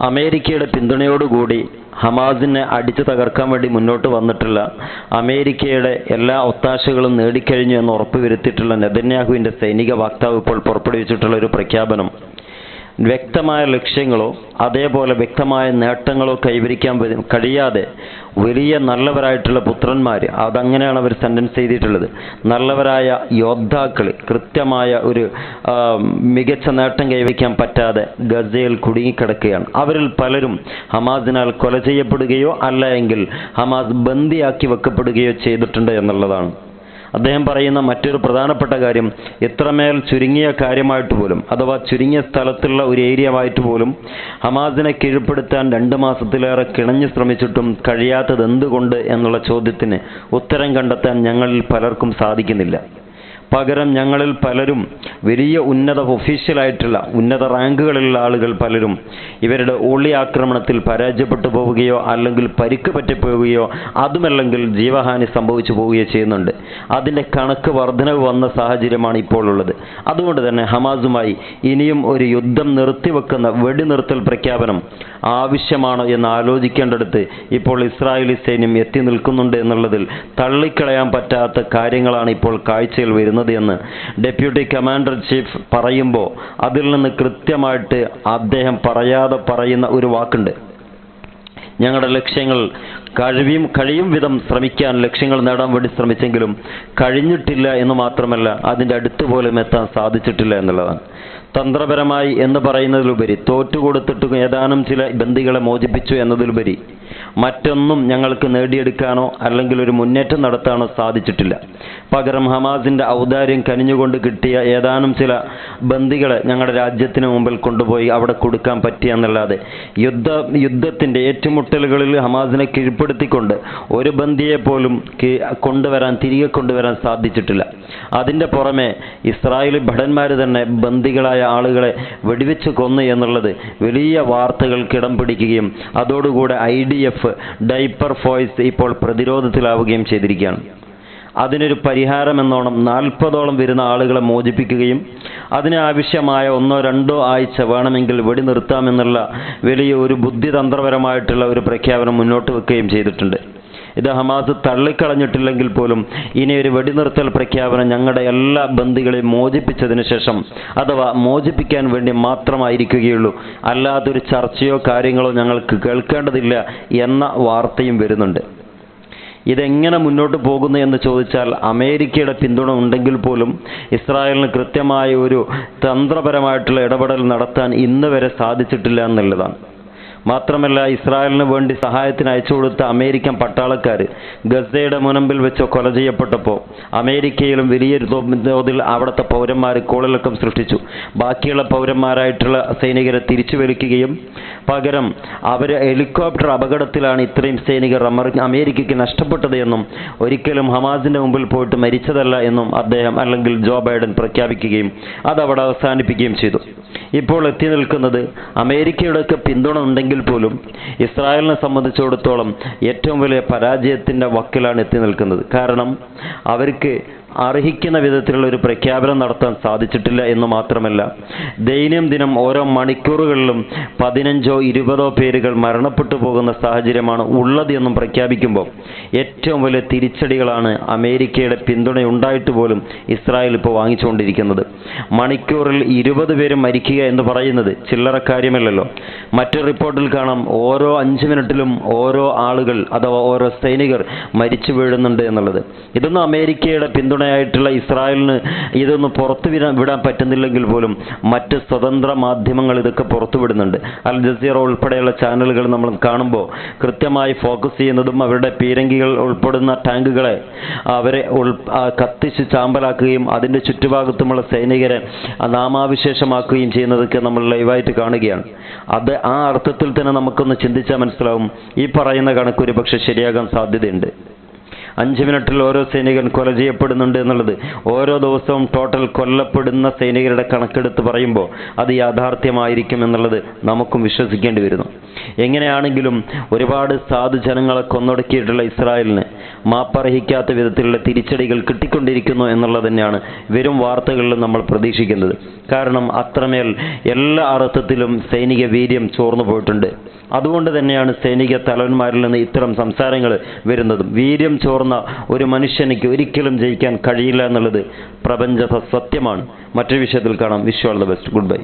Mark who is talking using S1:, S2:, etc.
S1: അമേരിക്കയുടെ പിന്തുണയോടുകൂടി ഹമാസിനെ അടിച്ചു തകർക്കാൻ വേണ്ടി മുന്നോട്ട് വന്നിട്ടുള്ള അമേരിക്കയുടെ എല്ലാ ഒത്താശകളും നേടിക്കഴിഞ്ഞു എന്ന് ഉറപ്പുവരുത്തിയിട്ടുള്ള നെതന്യാഹുവിന്റെ സൈനിക വക്താവ് ഇപ്പോൾ പുറപ്പെടുവിച്ചിട്ടുള്ള ഒരു പ്രഖ്യാപനം. വ്യക്തമായ ലക്ഷ്യങ്ങളോ അതേപോലെ വ്യക്തമായ നേട്ടങ്ങളോ കൈവരിക്കാൻ കഴിയാതെ വലിയ നല്ലവരായിട്ടുള്ള പുത്രന്മാർ അതങ്ങനെയാണ് അവർ സെന്റൻസ് ചെയ്തിട്ടുള്ളത് നല്ലവരായ യോദ്ധാക്കൾ കൃത്യമായ ഒരു മികച്ച നേട്ടം കൈവരിക്കാൻ പറ്റാതെ ഗസയിൽ കുടുങ്ങിക്കിടക്കുകയാണ്. അവരിൽ പലരും ഹമാസിനാൽ കൊല ചെയ്യപ്പെടുകയോ അല്ല എങ്കിൽ ഹമാസ് ബന്ദിയാക്കി വെക്കപ്പെടുകയോ ചെയ്തിട്ടുണ്ട് എന്നുള്ളതാണ്. അദ്ദേഹം പറയുന്ന മറ്റൊരു പ്രധാനപ്പെട്ട കാര്യം എത്രമേൽ ചുരുങ്ങിയ കാര്യമായിട്ട് പോലും അഥവാ ചുരുങ്ങിയ സ്ഥലത്തുള്ള ഒരു ഏരിയ ആയിട്ട് പോലും ഹമാസിനെ കീഴ്പ്പെടുത്താൻ രണ്ട് മാസത്തിലേറെ കിണഞ്ഞു ശ്രമിച്ചിട്ടും കഴിയാത്തത് എന്തുകൊണ്ട് എന്നുള്ള ചോദ്യത്തിന് ഉത്തരം കണ്ടെത്താൻ ഞങ്ങളിൽ പലർക്കും സാധിക്കുന്നില്ല. പകരം ഞങ്ങളിൽ പലരും വലിയ ഉന്നത ഒഫീഷ്യലായിട്ടുള്ള ഉന്നത റാങ്കുകളിലുള്ള ആളുകൾ പലരും ഇവരുടെ ഒളി ആക്രമണത്തിൽ പരാജയപ്പെട്ടു പോവുകയോ അല്ലെങ്കിൽ പരിക്ക് പറ്റിപ്പോവുകയോ അതുമല്ലെങ്കിൽ ജീവഹാനി സംഭവിച്ചു പോവുകയോ ചെയ്യുന്നുണ്ട്. അതിന്റെ കണക്ക് വർധനവ് വന്ന സാഹചര്യമാണ് ഇപ്പോൾ ഉള്ളത്. അതുകൊണ്ട് തന്നെ ഹമാസുമായി ഇനിയും ഒരു യുദ്ധം നിർത്തിവെക്കുന്ന വെടിനിർത്തൽ പ്രഖ്യാപനം ആവശ്യമാണോ എന്ന് ആലോചിക്കേണ്ടടുത്ത് ഇപ്പോൾ ഇസ്രായേലി സൈന്യം എത്തി നിൽക്കുന്നുണ്ട് എന്നുള്ളതിൽ തള്ളിക്കളയാൻ പറ്റാത്ത കാര്യങ്ങളാണ് ഇപ്പോൾ കാഴ്ചയിൽ വരുന്നത്. എന്ന് ഡെപ്യൂട്ടി കമാൻഡർ ചീഫ് പറയുമ്പോൾ അതിൽ നിന്ന് കൃത്യമായിട്ട് അദ്ദേഹം പറയാതെ പറയുന്ന ഒരു വാക്കുണ്ട്. ഞങ്ങളുടെ ലക്ഷ്യങ്ങൾ കഴിയും കഴിയും വിധം ശ്രമിക്കാൻ ലക്ഷ്യങ്ങൾ നേടാൻ വേണ്ടി ശ്രമിച്ചെങ്കിലും കഴിഞ്ഞിട്ടില്ല എന്ന് മാത്രമല്ല അതിന്റെ അടുത്ത് പോലും എത്താൻ സാധിച്ചിട്ടില്ല എന്നുള്ളതാണ്. തന്ത്രപരമായി എന്ന് പറയുന്നതിലുപരി തോറ്റുകൊടുത്തിട്ട് ഏതാനും ചില ബന്ധികളെ മോചിപ്പിച്ചു എന്നതിലുപരി മറ്റൊന്നും ഞങ്ങൾക്ക് നേടിയെടുക്കാനോ അല്ലെങ്കിൽ ഒരു മുന്നേറ്റം നടത്താനോ സാധിച്ചിട്ടില്ല. പകരം ഹമാസിന്റെ ഔദാര്യം കനിഞ്ഞുകൊണ്ട് കിട്ടിയ ഏതാനും ചില ബന്ദികളെ ഞങ്ങളുടെ രാജ്യത്തിന് മുമ്പിൽ കൊണ്ടുപോയി അവിടെ കൊടുക്കാൻ പറ്റിയെന്നല്ലാതെ യുദ്ധ യുദ്ധത്തിന്റെ ഏറ്റുമുട്ടലുകളിൽ ഹമാസിനെ കീഴ്പ്പെടുത്തിക്കൊണ്ട് ഒരു ബന്ദിയെ പോലും കൊണ്ടുവരാൻ തിരികെ കൊണ്ടുവരാൻ സാധിച്ചിട്ടില്ല. അതിന്റെ പുറമെ ഇസ്രായേൽ ഭടന്മാർ തന്നെ ബന്ദികളായ ആളുകളെ വെടിവെച്ച് കൊന്നു എന്നുള്ളത് വലിയ വാർത്തകൾക്ക് ഇടം പിടിക്കുകയും അതോടുകൂടെ ഐ ഡി എഫ് ഡൈപ്പർ ഫോയ്സ് ഇപ്പോൾ പ്രതിരോധത്തിലാവുകയും ചെയ്തിരിക്കുകയാണ്. അതിനൊരു പരിഹാരം എന്നോണം നാൽപ്പതോളം വരുന്ന ആളുകളെ മോചിപ്പിക്കുകയും അതിന് ആവശ്യമായ ഒന്നോ രണ്ടോ ആഴ്ച വേണമെങ്കിൽ വെടി നിർത്താമെന്നുള്ള വലിയ ഒരു ബുദ്ധിതന്ത്രപരമായിട്ടുള്ള ഒരു പ്രഖ്യാപനം മുന്നോട്ട് വെക്കുകയും ചെയ്തിട്ടുണ്ട്. ഇത് ഹമാസ് തള്ളിക്കളഞ്ഞിട്ടില്ലെങ്കിൽ പോലും ഇനി ഒരു വെടിനിർത്തൽ പ്രഖ്യാപനം ഞങ്ങളുടെ എല്ലാ ബന്ദികളെയും മോചിപ്പിച്ചതിന് ശേഷം അഥവാ മോചിപ്പിക്കാൻ വേണ്ടി മാത്രമായിരിക്കുകയുള്ളൂ. അല്ലാതൊരു ചർച്ചയോ കാര്യങ്ങളോ ഞങ്ങൾക്ക് കേൾക്കേണ്ടതില്ല എന്ന വാർത്തയും വരുന്നുണ്ട്. ഇതെങ്ങനെ മുന്നോട്ട് പോകുന്നു എന്ന് ചോദിച്ചാൽ അമേരിക്കയുടെ പിന്തുണ ഉണ്ടെങ്കിൽ പോലും ഇസ്രായേലിന് കൃത്യമായ ഒരു തന്ത്രപരമായിട്ടുള്ള ഇടപെടൽ നടത്താൻ ഇന്ന് വരെ സാധിച്ചിട്ടില്ല എന്നുള്ളതാണ്. മാത്രമല്ല ഇസ്രായേലിന് വേണ്ടി സഹായത്തിന് അയച്ചു കൊടുത്ത അമേരിക്കൻ പട്ടാളക്കാർ ഗസയുടെ മുനമ്പിൽ വെച്ച് കൊല ചെയ്യപ്പെട്ടപ്പോൾ അമേരിക്കയിലും വലിയ തോതിൽ അവിടുത്തെ പൗരന്മാർ കോളിളക്കം സൃഷ്ടിച്ചു. ബാക്കിയുള്ള പൗരന്മാരായിട്ടുള്ള സൈനികരെ തിരിച്ചു വലിക്കുകയും പകരം അവർ ഹെലികോപ്റ്റർ അപകടത്തിലാണ് ഇത്രയും സൈനികർ അമേരിക്കയ്ക്ക് നഷ്ടപ്പെട്ടത് എന്നും ഒരിക്കലും ഹമാസിന്റെ മുമ്പിൽ പോയിട്ട് മരിച്ചതല്ല എന്നും അദ്ദേഹം അല്ലെങ്കിൽ ജോ ബൈഡൻ പ്രഖ്യാപിക്കുകയും അതവിടെ അവസാനിപ്പിക്കുകയും ചെയ്തു. ഇപ്പോൾ എത്തി നിൽക്കുന്നത് അമേരിക്കയുടെയൊക്കെ പിന്തുണ ഉണ്ടെങ്കിൽ പോലും ഇസ്രായേലിനെ സംബന്ധിച്ചിടത്തോളം ഏറ്റവും വലിയ പരാജയത്തിന്റെ വക്കിലാണ് എത്തി നിൽക്കുന്നത്. കാരണം അവർക്ക് അർഹിക്കുന്ന വിധത്തിലുള്ള ഒരു പ്രഖ്യാപനം നടത്താൻ സാധിച്ചിട്ടില്ല എന്ന് മാത്രമല്ല ദൈനംദിനം ഓരോ മണിക്കൂറുകളിലും പതിനഞ്ചോ ഇരുപതോ പേരുകൾ മരണപ്പെട്ടു പോകുന്ന സാഹചര്യമാണ് ഉള്ളത് എന്നും പ്രഖ്യാപിക്കുമ്പോൾ ഏറ്റവും വലിയ തിരിച്ചടികളാണ് അമേരിക്കയുടെ പിന്തുണ ഉണ്ടായിട്ട് പോലും ഇസ്രായേൽ ഇപ്പോൾ വാങ്ങിച്ചുകൊണ്ടിരിക്കുന്നത്. മണിക്കൂറിൽ ഇരുപത് പേര് മരിക്കുക എന്ന് പറയുന്നത് ചില്ലറ കാര്യമല്ലല്ലോ. മറ്റു റിപ്പോർട്ടിൽ കാണാം ഓരോ അഞ്ച് മിനിറ്റിലും ഓരോ ആളുകൾ അഥവാ ഓരോ സൈനികർ മരിച്ചു വീഴുന്നുണ്ട് എന്നുള്ളത്. ഇതൊന്നും അമേരിക്കയുടെ പിന്തുണയായിട്ടുള്ള ഇസ്രായേലിന് ഇതൊന്നും പുറത്തു വിടാൻ പറ്റുന്നില്ലെങ്കിൽ പോലും മറ്റ് സ്വതന്ത്ര മാധ്യമങ്ങൾ ഇതൊക്കെ പുറത്തുവിടുന്നുണ്ട് അൽ ജസീറ ഉൾപ്പെടെയുള്ള ചാനലുകൾ നമ്മൾ കാണുമ്പോൾ കൃത്യമായി ഫോക്കസ് ചെയ്യുന്നതും അവരുടെ പീരങ്കികൾ ഉൾപ്പെടുന്ന ടാങ്കുകളെ അവരെ ഉൾ കത്തിച്ച് ചാമ്പലാക്കുകയും അതിന്റെ ചുറ്റുഭാഗത്തുമുള്ള സൈനികരെ നാമാവിശേഷമാക്കുകയും ചെയ്യുന്നതൊക്കെ നമ്മൾ ലൈവായിട്ട് കാണുകയാണ്. അത് ആ അർത്ഥത്തിൽ തന്നെ നമുക്കൊന്ന് ചിന്തിച്ചാൽ മനസ്സിലാവും. ഈ പറയുന്ന കണക്ക് ഒരു ശരിയാകാൻ സാധ്യതയുണ്ട്. അഞ്ച് മിനിറ്റിൽ ഓരോ സൈനികൻ കൊല ചെയ്യപ്പെടുന്നുണ്ട് എന്നുള്ളത് ഓരോ ദിവസവും ടോട്ടൽ കൊല്ലപ്പെടുന്ന സൈനികരുടെ കണക്കെടുത്ത് പറയുമ്പോൾ അത് യാഥാർത്ഥ്യമായിരിക്കും എന്നുള്ളത് നമുക്കും വിശ്വസിക്കേണ്ടി വരുന്നു. എങ്ങനെയാണെങ്കിലും ഒരുപാട് സാധു ജനങ്ങളെ കൊന്നൊടുക്കിയിട്ടുള്ള ഇസ്രായേലിന് മാപ്പർഹിക്കാത്ത വിധത്തിലുള്ള തിരിച്ചടികൾ കിട്ടിക്കൊണ്ടിരിക്കുന്നു എന്നുള്ളത് തന്നെയാണ് വരും വാർത്തകളിൽ നമ്മൾ പ്രതീക്ഷിക്കുന്നത്. കാരണം അത്രമേൽ എല്ലാ അർത്ഥത്തിലും സൈനിക വീര്യം ചോർന്നു പോയിട്ടുണ്ട്. അതുകൊണ്ട് തന്നെയാണ് സൈനിക തലവന്മാരിൽ നിന്ന് ഇത്തരം സംസാരങ്ങൾ വരുന്നതും. വീര്യം ചോർന്ന ഒരു മനുഷ്യനിക്ക് ഒരിക്കലും ജയിക്കാൻ കഴിയില്ല എന്നുള്ളത് പ്രപഞ്ച സത്യമാണ്. മറ്റൊരു വിഷയത്തിൽ കാണാം. Wish all the best goodbye